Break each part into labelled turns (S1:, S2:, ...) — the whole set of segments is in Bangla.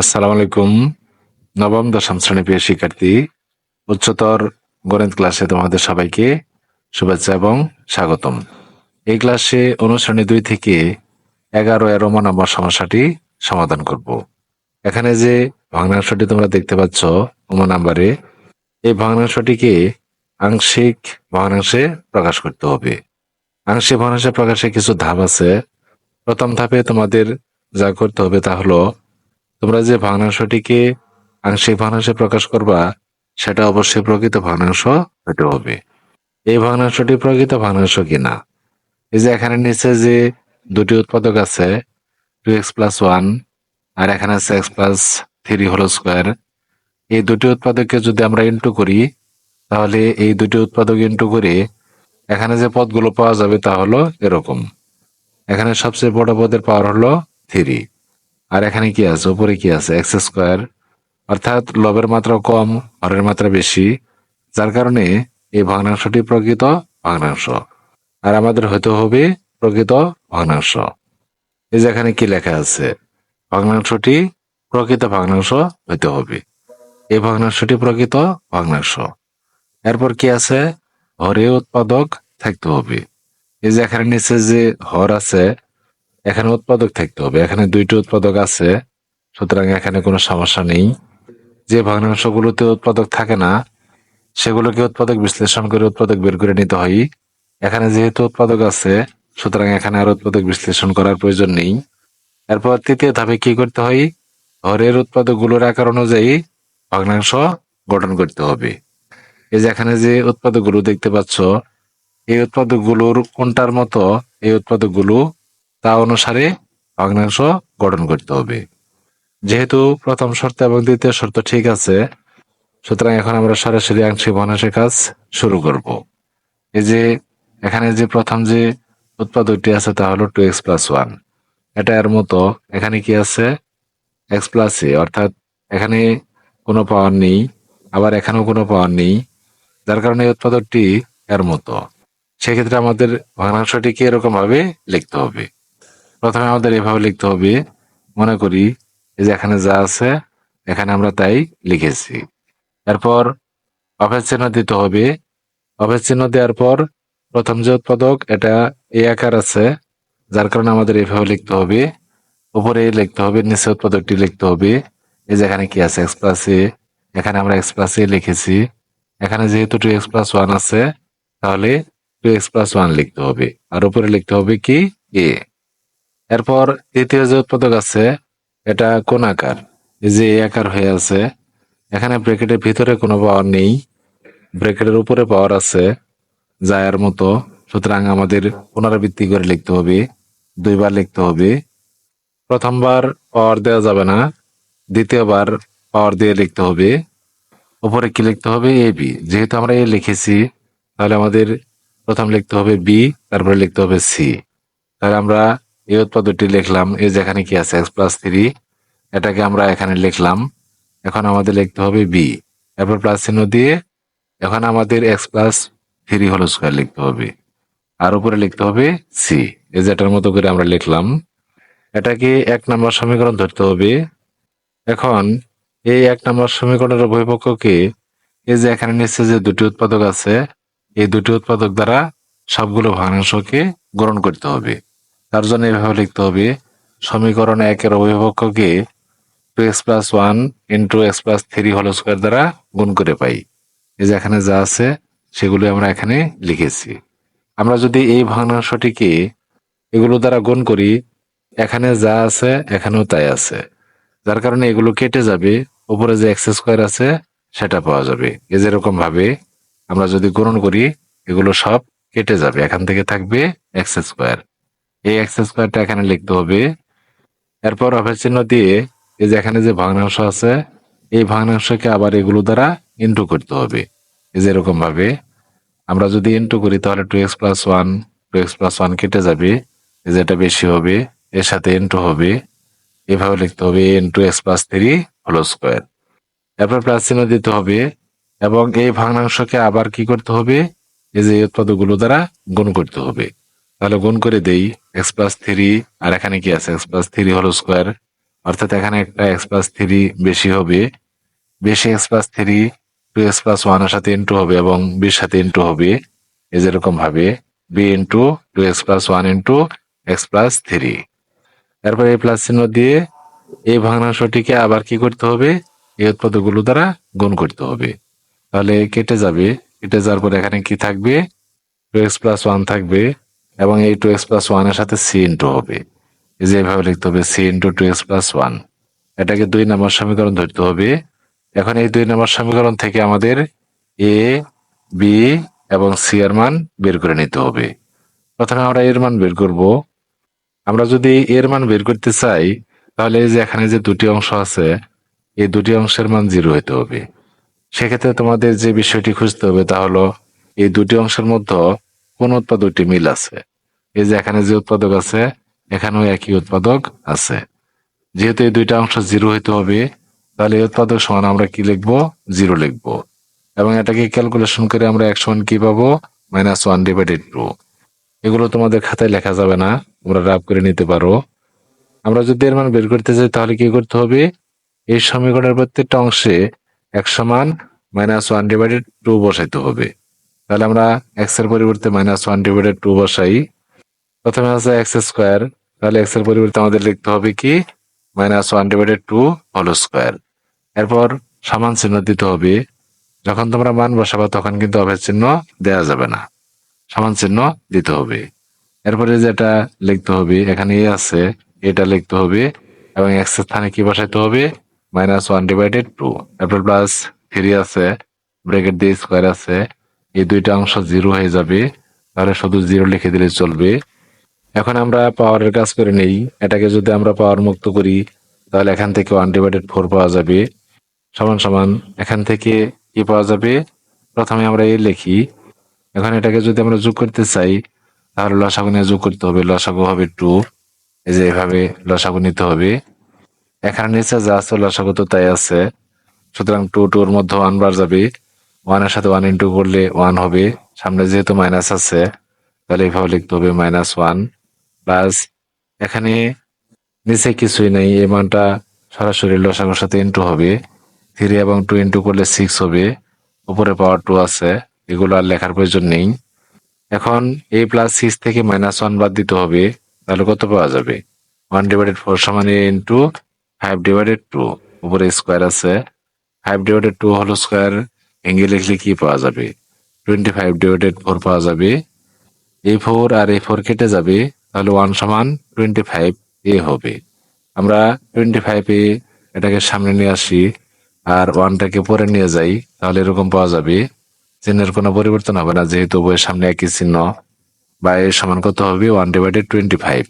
S1: আসসালামু আলাইকুম। নবম, দশম শ্রেণি প্রিয় শিক্ষার্থী, উচ্চতর গণিত ক্লাসে তোমাদের সবাইকে শুভেচ্ছা এবং স্বাগতম। এই ক্লাসে অনুশ্রেণী দুই থেকে এগারো এর রোমান নম্বর সমস্যাটি সমাধান করব। এখানে যে ভগ্নাংশটি তোমরা দেখতে পাচ্ছ উমা নাম্বারে, এই ভগ্নাংশটিকে আংশিক ভগ্নাংশে প্রকাশ করতে হবে। আংশিক ভগ্নাংশে প্রকাশে কিছু ধাপ আছে। প্রথম ধাপে তোমাদের যা করতে হবে তা হলো তোমরা যে ভগ্নাংশটিকে আংশিক ভগ্নাংশে প্রকাশ করবা, সেটা অবশ্যই প্রকৃত ভগ্নাংশ হতে হবে। এই ভগ্নাংশটি প্রকৃত ভগ্নাংশ কিনা? এই যে এখানে নিচে যে দুটি উৎপাদক আছে টু এক্স প্লাস ওয়ান আর এখানে আছে x plus three whole square এই দুটি উৎপাদককে যদি আমরা ইন্টু করি, তাহলে এই দুটি উৎপাদক ইন্টু করে এখানে যে পদগুলো পাওয়া যাবে তা হলো এরকম। এখানে সবচেয়ে বড় পদের পাওয়ার হলো থ্রি আর এখানে কি আছে? উপরে কি আছে? X square. অর্থাৎ লবের মাত্রা কম, হরের মাত্রা বেশি, যার কারণে এই ভগ্নাংশটি প্রকৃত ভগ্নাংশ। আর আমাদের হতে হবে প্রকৃত ভগ্নাংশ। এই যে এখানে কি লেখা আছে? ভগ্নাংশটি প্রকৃত ভগ্নাংশ হইতে হবে। এই ভগ্নাংশটি প্রকৃত ভগ্নাংশ। এরপর কি আছে? হরে উৎপাদক থাকতে হবে। এই যে এখানে নিচে যে হর আছে এখানে উৎপাদক থাকতে হবে। এখানে দুইটি উৎপাদক আছে, সুতরাং এখানে কোনো সমস্যা নেই। যে ভগ্নাংশগুলোতে উৎপাদক থাকে না, সেগুলোকে উৎপাদক বিশ্লেষণ করে উৎপাদক বের করে নিতে হয়। এখানে যেহেতু উৎপাদক আছে, সুতরাং এখানে আর উৎপাদক বিশ্লেষণ করার প্রয়োজন নেই। এরপর তৃতীয় ধাপে কি করতে হয়? হরের উৎপাদকগুলোর আকার অনুযায়ী ভগ্নাংশ গঠন করতে হবে। এই যে এখানে যে উৎপাদকগুলো দেখতে পাচ্ছ, এই উৎপাদকগুলোর কোনটার মতো এই উৎপাদকগুলো তা অনুসারে ভগ্নাংশ গঠন করতে হবে। যেহেতু প্রথম শর্ত এবং দ্বিতীয় শর্ত ঠিক আছে, সুতরাং এখন আমরা সরাসরি আংশিক ভগ্নাংশের কাজ শুরু করব। এই যে, এখানে যে প্রথম যে উৎপাদকটি আছে তা হলো টু এক্স প্লাস ওয়ান। এটা এর মতো, এখানে কি আছে? এক্স প্লাস এ, অর্থাৎ এখানে কোনো পাওয়ার নেই, আবার এখানেও কোনো পাওয়ার নেই। যার কারণে এই উৎপাদকটি এর মতো। সেক্ষেত্রে আমাদের ভগ্নাংশটিকে এরকম ভাবে লিখতে হবে। প্রথমে আমাদের এভাবে লিখতে হবে। মনে করি এই যে এখানে যা আছে, এখানে আমরা তাই লিখেছি। এরপর অফের চিহ্ন দিতে হবে। অফের চিহ্ন দেওয়ার পর প্রথম যে উৎপাদক, এটা এ আকার আছে, যার কারণে আমাদের এভাবে লিখতে হবে। উপরে লিখতে হবে, নিচে উৎপাদকটি লিখতে হবে। এই যে এখানে কি আছে? এক্স প্লাস এ এখানে আমরা এক্স প্লাস এ লিখেছি। এখানে যেহেতু টু এক্স প্লাস ওয়ান আছে, তাহলে টু এক্স প্লাস ওয়ান লিখতে হবে। আর উপরে লিখতে হবে কি? এ এরপর দ্বিতীয় যে উৎপাদক আছে, এটা কোন আকার? যে আকার হয়ে আছে, এখানে ব্রেকেটের ভিতরে কোনো পাওয়ার নেই। ব্রেকেটের উপরে পাওয়ার আছে যায়ের মতো। সুতরাং আমাদের পুনরাবৃত্তি করে লিখতে হবে, দুইবার লিখতে হবে। প্রথমবার পাওয়ার দেওয়া যাবে না, দ্বিতীয়বার পাওয়ার দিয়ে লিখতে হবে। উপরে কি লিখতে হবে? এ বি যেহেতু আমরা এ লিখেছি, তাহলে আমাদের প্রথম লিখতে হবে বি তারপরে লিখতে হবে সি তাহলে আমরা এই উৎপাদকটি লিখলাম, এই যেখানে কি আছে এক্স প্লাস থ্রি এটাকে আমরা এখানে লিখলাম। এখন আমাদের লিখতে হবে বি এরপর প্লাস চিহ্ন দিয়ে এখন আমাদের x plus three whole square লিখতে হবে। আর উপরে লিখতে হবে সি এই যেটার মতো করে আমরা লিখলাম। এটাকে এক নম্বর সমীকরণ ধরতে হবে। এখন এই এক নম্বর সমীকরণের উভয়পক্ষকে এই যে এখানে নিচে যে দুটি উৎপাদক আছে, এই দুটি উৎপাদক দ্বারা সবগুলো ভগ্নাংশকে গ্রহণ করতে হবে। তার জন্য এভাবে লিখতে হবে সমীকরণ একের অভিপক্ষকে two x plus one into x plus three whole square দ্বারা গুণ করে পাই। এই যে এখানে যা আছে, সেগুলো আমরা এখানে লিখেছি। আমরা যদি এই ভগ্নাংশটিকে এগুলো দ্বারা গুণ করি, এখানে যা আছে, এখানেও তাই আছে। যার কারণে এগুলো কেটে যাবে, উপরে যে এক্স স্কোয়ার আছে, সেটা পাওয়া যাবে। এই যেরকম ভাবে আমরা যদি গ্রহণ করি, এগুলো সব কেটে যাবে। এখান থেকে থাকবে এক্স স্কোয়ার এই এক্স স্কোয়ারটা এখানে লিখতে হবে। এরপর অফের চিহ্ন দিয়ে এই যে এখানে যে ভগ্নাংশ আছে, এই ভগ্নাংশকে আবার এগুলো দ্বারা ইন্টু করতে হবে। এই যে এরকম ভাবে। আমরা যদি ইন্টু করি, তাহলে two x plus one two x plus one কেটে যাবে। এই যে এটা বেশি হবে, এর সাথে ইন্টু হবে। এভাবে লিখতে হবে into x plus three whole square এরপর প্লাস চিহ্ন দিতে হবে এবং এই ভগ্নাংশকে আবার কি করতে হবে? এই যে উৎপাদকগুলো দ্বারা গুণ করতে হবে। তাহলে গুণ করে দেই, এক্স প্লাস থ্রি, আর এখানে কি আছে? X plus three whole square. অর্থাৎ এখানে একটা এক্স প্লাস থ্রি বেশি হবে। বেশি x plus three, two x plus ওয়ানের সাথে ইন্টু হবে এবং বির সাথে ইন্টু হবে। এই যেরকম ভাবে। B into two x plus one into x plus three. তারপরে এই প্লাস চিহ্ন দিয়ে এই ভগ্নাংশটিকে আবার কি করতে হবে? এই উৎপাদকগুলো দ্বারা গুণ করতে হবে। তাহলে কেটে যাবে। কেটে যাওয়ার পর এখানে কি থাকবে? টু এক্স প্লাস ওয়ান থাকবে। এবং এই টু এক্স প্লাস ওয়ানের সাথে সি ইন্টু হবে। এই যে এভাবে লিখতে হবে C into two x plus one এটাকে দুই নম্বর সমীকরণ ধরতে হবে। এখন এই দুই নম্বর সমীকরণ থেকে আমাদের এ বি এবং সি এর মান বের করে নিতে হবে। প্রথমে আমরা এর মান বের করব। আমরা যদি এর মান বের করতে চাই, তাহলে এই যে এখানে যে দুটি অংশ আছে, এই দুটি অংশের মান জিরো হতে হবে। সেক্ষেত্রে তোমাদের যে বিষয়টি খুঁজতে হবে তা হলো, এই দুটি অংশের মধ্যে কোন উৎপাদকটি মিল আছে? এই যে এখানে যে উৎপাদক আছে, এখানেও একই উৎপাদক আছে। যেহেতু এই দুইটা অংশ জিরো হইতে হবে, তাহলে এই উৎপাদক সমান আমরা কি লিখব? জিরো লিখব। এবং এটাকে ক্যালকুলেশন করে আমরা এক সমান কি পাবো? মাইনাস ওয়ান ডিভাইডেড টু এগুলো তোমাদের খাতায় লেখা যাবে না, তোমরা রাব করে নিতে পারো। আমরা যদি এর মান বের করতে চাই, তাহলে কি করতে হবে? এই সমীকরণের প্রত্যেকটা অংশে এক সমান মাইনাস ওয়ান ডিভাইডেড টু বসাইতে হবে। তাহলে আমরা এক্সের পরিবর্তে মাইনাস ওয়ান ডিভাইডেড টু বসাই। প্রথমে আছে এক্স স্কোয়ার তাহলে এক্সের পরিবর্তে আমাদের লিখতে হবে কি? Minus one divided two whole square এরপর সমান চিহ্ন দিতে হবে। যখন তোমরা মান বসাবা, তখন কিন্তু অভেদ চিহ্ন দেয়া যাবে না। সমান চিহ্ন দিতে হবে। এরপরে যেটা লিখতে হবে, এখানে এ আছে, এটা লিখতে হবে, এবং এক্সের স্থানে কি বসাইতে হবে? মাইনাস ওয়ান ডিভাইডেড টু এরপর প্লাস থ্রি আছে ব্রেকেট দিয়ে স্কোয়ার আছে, এই দুইটা অংশ জিরো হয়ে যাবে। তাহলে শুধু জিরো লিখে দিলে চলবে। এখন আমরা পাওয়ারের কাজ করে নেই। এটাকে যদি আমরা পাওয়ার মুক্ত করি, তাহলে এখান থেকে ওয়ান ডিভাইডেড ফোর পাওয়া যাবে। সমান সমান এখান থেকে কি পাওয়া যাবে? প্রথমে আমরা এ লিখি। এখন এটাকে যদি আমরা যোগ করতে চাই, তাহলে লসাগু নিয়ে যোগ করতে হবে। লসাগু হবে টু এই যে এভাবে লসাগু নিতে হবে। এখানে নিচে যা আছে, লসাগু তো তাই আছে। সুতরাং টু টুর মধ্যে ওয়ান বার যাবে। ওয়ানের সাথে ওয়ান ইন্টু করলে ওয়ান হবে। সামনে যেহেতু মাইনাস আছে, তাহলে এভাবে লিখতে হবে মাইনাস ওয়ান প্লাস এখানে নিচে কিছুই নেই, এই সরাসরি লসাগুর সাথে ইন্টু হবে। থ্রি এবং টু ইন্টু করলে সিক্স হবে, উপরে পাওয়ার টু আছে, এগুলো আর লেখার প্রয়োজন নেই। এখন এই প্লাস সিক্স থেকে মাইনাস ওয়ান বাদ দিতে হবে, তাহলে কত পাওয়া যাবে? ওয়ান ডিভাইডেড ফোর সমান A into five divided two উপরে স্কোয়ার আছে। ফাইভ ডিভাইডেড টু হলো স্কোয়ার ভেঙে লিখলে কি পাওয়া যাবে? টোয়েন্টি ফাইভ ডিভাইডেড ফোর পাওয়া যাবে। এই ফোর আর এই ফোর কেটে যাবে তাহলে ওয়ান সমান টোয়েন্টি ফাইভ এ হবে। আমরা টোয়েন্টি ফাইভ এ এটাকে সামনে নিয়ে আসি আর ওয়ানটাকে পরে নিয়ে যাই, তাহলে এরকম পাওয়া যাবে। চিহ্নের কোনো পরিবর্তন হবে না, যেহেতু বইয়ের সামনে একই চিহ্ন। বা এর সমান কত হবে? ওয়ান ডিভাইডেড টোয়েন্টি ফাইভ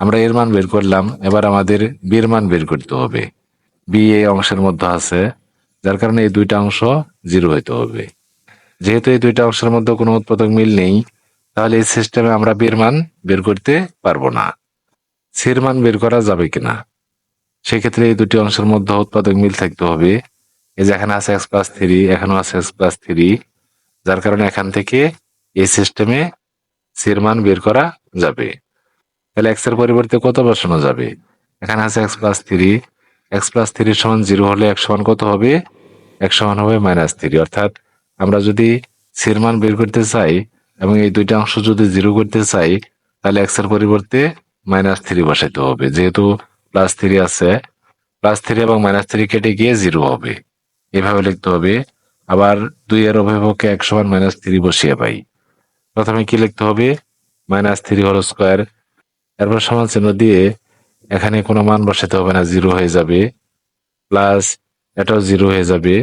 S1: আমরা এর মান বের করলাম, এবার আমাদের বির মান বের করতে হবে। বি এই অংশের মধ্যে আছে, যার কারণে এই দুইটা অংশ জিরো হইতে হবে। যেহেতু এই দুইটা অংশের মধ্যে কোনো উৎপাদক মিল নেই তাহলে এই সিস্টেমে আমরা বের মান বের করতে পারব না। সির মান বের করা যাবে কিনা? সেক্ষেত্রে এই দুটি অংশের মধ্যে উৎপাদক মিল থাকতে হবে। এই যে এখানে আছে এক্স প্লাস থ্রি এখানেও আছে এক্স প্লাস থ্রি যার কারণে এখান থেকে এই সিস্টেমে সির মান বের করা যাবে। তাহলে এক্সের পরিবর্তে কত বসানো যাবে? এখানে আছে x plus three x plus three সমান জিরো হলে এক সমান কত হবে? এক সমান হবে মাইনাস থ্রি অর্থাৎ আমরা যদি সির মান বের করতে চাই এবং এই দুইটা অংশ যদি জিরো করতে চাই, তাহলে এক্সের পরিবর্তে মাইনাস থ্রি বসাইতে হবে। যেহেতু প্লাস থ্রি আছে প্লাস থ্রি এবং মাইনাস থ্রি কেটে গিয়ে জিরো হবে। এভাবে লিখতে হবে। আবার দুই এর অভিভাবককে এক সমান মাইনাস থ্রি বসিয়ে পাই। প্রথমে কি লিখতে হবে? মাইনাস থ্রি হল স্কোয়ার এরপর সমান চিহ্ন দিয়ে এখানে কোনো মান বসাতে হবে না জিরো হয়ে যাবে। প্লাস এটাও জিরো হয়ে যাবে।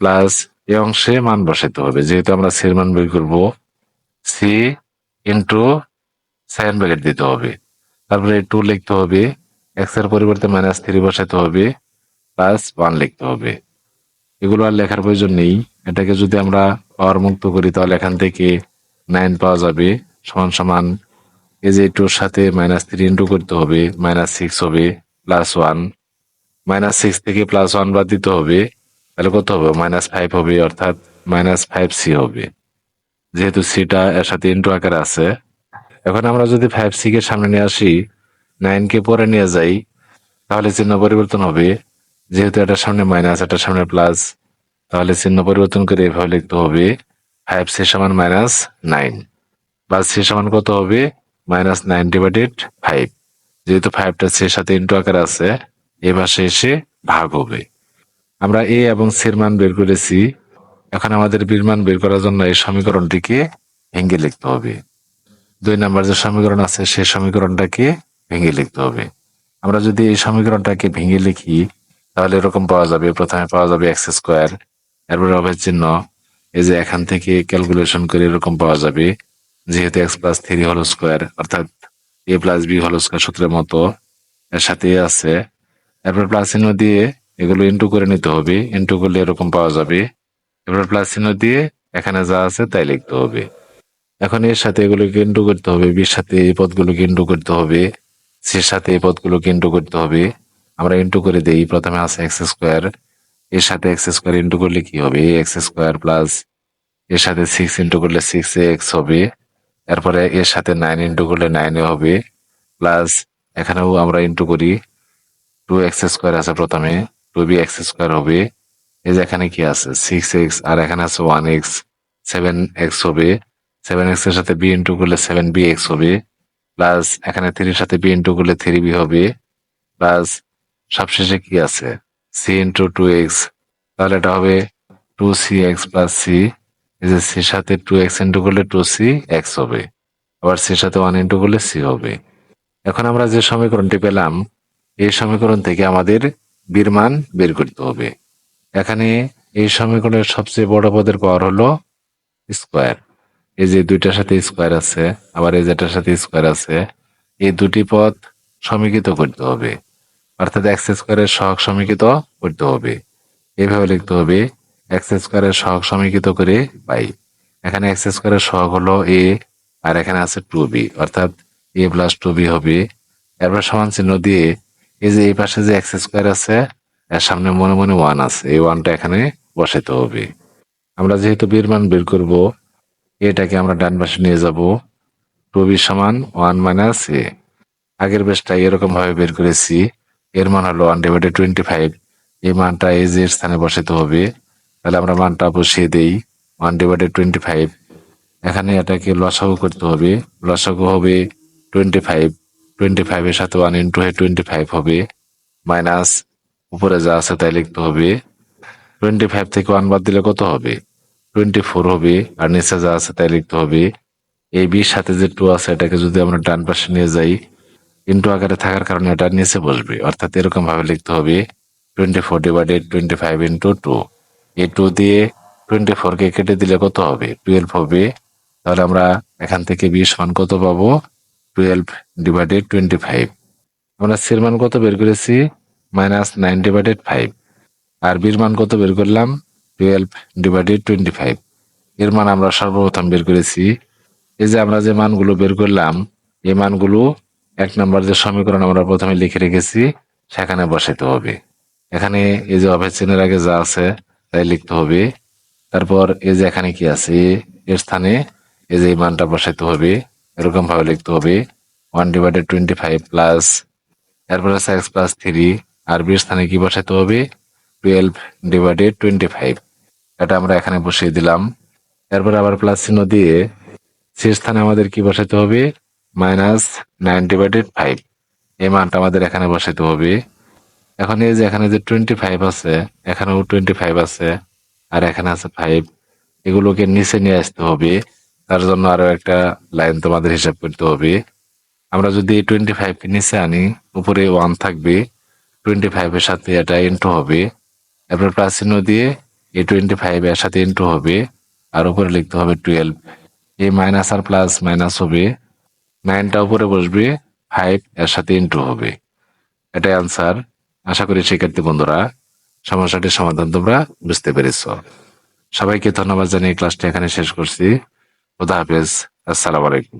S1: প্লাস এ অংশে মান বসাতে হবে। যেহেতু আমরা সির মান বের করব সি ইন্টু সাইন ব্র্যাকেট দিতে হবে। তারপরে টু লিখতে হবে। এক্সের পরিবর্তে মাইনাস থ্রি বসাতে হবে। প্লাস ওয়ান লিখতে হবে। এগুলো আর লেখার প্রয়োজন নেই। এটাকে যদি আমরা পাওয়ার মুক্ত করি, তাহলে এখান থেকে নাইন পাওয়া যাবে। সমান সমান এই যে টুর সাথে মাইনাস থ্রি ইন্টু করতে হবে। মাইনাস সিক্স হবে প্লাস ওয়ান মাইনাস সিক্স থেকে প্লাস ওয়ান বাদ দিতে হবে। তাহলে কত হবে? মাইনাস ফাইভ হবে, অর্থাৎ মাইনাস ফাইভ সি হবে। যেহেতু সিটা এর সাথে ইন্টু আকারে আছে। এখন আমরা যদি ফাইভ সি কে সামনে নিয়ে আসি নাইন কে পরে নিয়ে যাই, তাহলে চিহ্ন পরিবর্তন হবে। যেহেতু এটার সামনে মাইনাস এটার সামনে প্লাস তাহলে চিহ্ন পরিবর্তন করে এভাবে লিখতে হবে ফাইভ সি সমান মাইনাস নাইন বা সি সমান কত হবে? মাইনাস নাইন ডিভাইডেড ফাইভ যেহেতু ফাইভটা সির সাথে ইন্টু আকার আছে, এ পাশে এসে ভাগ হবে। আমরা এ এবং সির মান বের করেছি এখন আমাদের বীর মান বের করার জন্য এই সমীকরণটিকে ভেঙে লিখতে হবে। দুই নাম্বার যে সমীকরণ আছে, সেই সমীকরণটাকে ভেঙে লিখতে হবে। আমরা যদি এই সমীকরণটাকে ভেঙে লিখি, তাহলে এরকম পাওয়া যাবে। প্রথমে পাওয়া যাবে এক্স স্কোয়ার, এরপরে অভেদ চিহ্ন। এই যে এখান থেকে ক্যালকুলেশন করে এরকম পাওয়া যাবে। যেহেতু এক্স প্লাস থ্রি হল স্কোয়ার, অর্থাৎ এ প্লাস বি হল স্কোয়ার সূত্রের মতো, এর সাথে আছে। এরপর প্লাস চিহ্ন দিয়ে এগুলো ইন্টু করে নিতে হবে। ইন্টু করলে এরকম পাওয়া যাবে। এরপর প্লাস চিহ্ন দিয়ে এখানে যা আছে তাই লিখতে হবে। এখন এর সাথে এগুলোকে ইন্টু করতে হবে বির সাথে এই পদগুলোকে ইন্টু করতে হবে সির সাথে এই পদগুলোকে ইন্টু করতে হবে। আমরা ইন্টু করে দেই, প্রথমে আছে এক্স স্কোয়ার এর সাথে এক্স স্কোয়ার ইন্টু করলে কি হবে? এক্স স্কোয়ার প্লাস এর সাথে সিক্স ইন্টু করলে সিক্স এক্স হবে। এরপরে এর সাথে নাইন ইন্টু করলে নাইনে হবে। প্লাস এখানেও আমরা ইন্টু করি। টু এক্স স্কোয়ার আছে প্রথমে টু বি এক্স স্কোয়ার হবে। এই যে এখানে কি আছে? সিক্স এক্স আর এখানে আছে ওয়ান এক্স সেভেন এক্স হবে। সেভেন এক্সের সাথে বি ইন্টু করলে সেভেন বি এক্স হবে। প্লাস এখানে থ্রির সাথে বি ইন্টু করলে থ্রি বি হবে। প্লাস সবশেষে কি আছে? সি ইন্টু টু এক্স তাহলে এটা হবে two C x plus C এই যে সির সাথে টু এক্স ইন্টু করলে টু সি এক্স হবে। আবার সির সাথে ওয়ান ইন্টু করলে সি হবে। এখন আমরা যে সমীকরণটি পেলাম, এই সমীকরণ থেকে আমাদের বীর মান বের করতে হবে। এখানে এই সমীকরণের সবচেয়ে বড় পদের পাওয়ার হলো স্কোয়ার। এই যে দুইটার সাথে স্কোয়ার আছে, আবার এই যেটার সাথে স্কোয়ার আছে, এই দুটি পদ সমীকৃত করতে হবে। অর্থাৎ এক্স স্কোয়ারের সহগ সমীকৃত করতে হবে। এইভাবে লিখতে হবে এক্স স্কোয়ারের সহগ সমীকৃত করে পাই এখানে এক্স স্কোয়ারের সহগ হলো এ আর এখানে আছে টু বি অর্থাৎ এ প্লাস টু বি হবে। এরপর সমান চিহ্ন দিয়ে এই যে এই পাশে যে এক্স স্কোয়ার আছে এর সামনে মনে মনে ওয়ান আছে। এই ওয়ানটা এখানে বসাইতে হবে। আমরা যেহেতু বীর মান বের করব, এটাকে আমরা ডান পাশে নিয়ে যাব। টু বি সমান ওয়ান মাইনাস এ আগের বেশটা এরকম ভাবে বের করেছি। এর মান হলো ওয়ান ডিভাইডেড টোয়েন্টি ফাইভ এই মানটা এজ এর স্থানে বসাতে হবে। তাহলে আমরা মানটা বসিয়ে দেই। ওয়ান ডিভাইডেড টোয়েন্টি ফাইভ এখানে এটাকে লসাগু করতে হবে। লসাগু হবে টোয়েন্টি ফাইভ টোয়েন্টি ফাইভের সাথে ওয়ান ইন্টু হয়ে টোয়েন্টি ফাইভ হবে। মাইনাস উপরে যা আছে তাই লিখতে হবে। টোয়েন্টি ফাইভ থেকে ওয়ান বাদ দিলে কত হবে? টোয়েন্টি ফোর হবে, আর নিচে যা আছে তাই লিখতে হবে। এই বির সাথে যে টু আছে, এটাকে যদি আমরা ডান পাশে নিয়ে যাই ইন্টু আকারে থাকার কারণে এটা নিচে বসবে। অর্থাৎ এরকম ভাবে লিখতে হবে twenty four divided twenty five into two এই টু দিয়ে টোয়েন্টি ফোরকে কেটে দিলে কত হবে? টুয়েলভ হবে। তাহলে আমরা এখান থেকে বিশ মান কত পাবো? টুয়েলভ ডিভাইডেড টোয়েন্টি ফাইভ আমরা সির মান কত বের করেছি? মাইনাস নাইন ডিভাইডেড ফাইভ আর বির মান কত বের করলাম? টুয়েলভ ডিভাইডেড টোয়েন্টি ফাইভ এর মান আমরা সর্বপ্রথম বের করেছি। এই যে আমরা যে মানগুলো বের করলাম, এই মানগুলো এক নম্বর যে সমীকরণ আমরা প্রথমে লিখে রেখেছি, সেখানে বসাইতে হবে। এখানে এই যে অভেদ আগে যা আছে, তাই লিখতে হবে। তারপর এই যে এখানে কি আছে, এর স্থানে এই যে এই মানটা বসাইতে হবে এরকম ভাবে লিখতে হবে। One divided twenty five plus এরপর আছে এক্স প্লাস থ্রি আর বির স্থানে কি বসাইতে হবে? টুয়েলভ ডিভাইডেড টোয়েন্টি ফাইভ এটা আমরা এখানে বসিয়ে দিলাম। এরপর আবার প্লাস চিহ্ন দিয়ে সে স্থানে আমাদের কি বসাতে হবে? মাইনাস নাইন ডিভাইডেড ফাইভ এই মানটা আমাদের এখানে বসাতে হবে। এখন এই যে এখানে যে টোয়েন্টি ফাইভ আছে, এখানেও টোয়েন্টি ফাইভ আছে, আর এখানে আছে ফাইভ এগুলোকে নিচে নিয়ে আসতে হবে। তার জন্য আরও একটা লাইন তোমাদের হিসাব করতে হবে। আমরা যদি টোয়েন্টি ফাইভ কে নিচে আনি, উপরে ওয়ান থাকবে। টোয়েন্টি ফাইভ এর সাথে এটা ইন্টু হবে। এরপর প্লাস চিহ্ন দিয়ে এই টোয়েন্টি ফাইভ এর সাথে ইন্টু হবে। আর উপরে লিখতে হবে টুয়েলভ এই মাইনাস আর প্লাস মাইনাস হবে। নাইনটা উপরে বসবে ফাইভ এর সাথে ইন্টু হবে। এটাই আনসার আশা করি শিক্ষার্থী বন্ধুরা, সমস্যাটির সমাধান তোমরা বুঝতে পেরেছ। সবাইকে ধন্যবাদ জানিয়ে ক্লাসটি এখানে শেষ করছি। খোদা হাফেজ। আসসালামু আলাইকুম।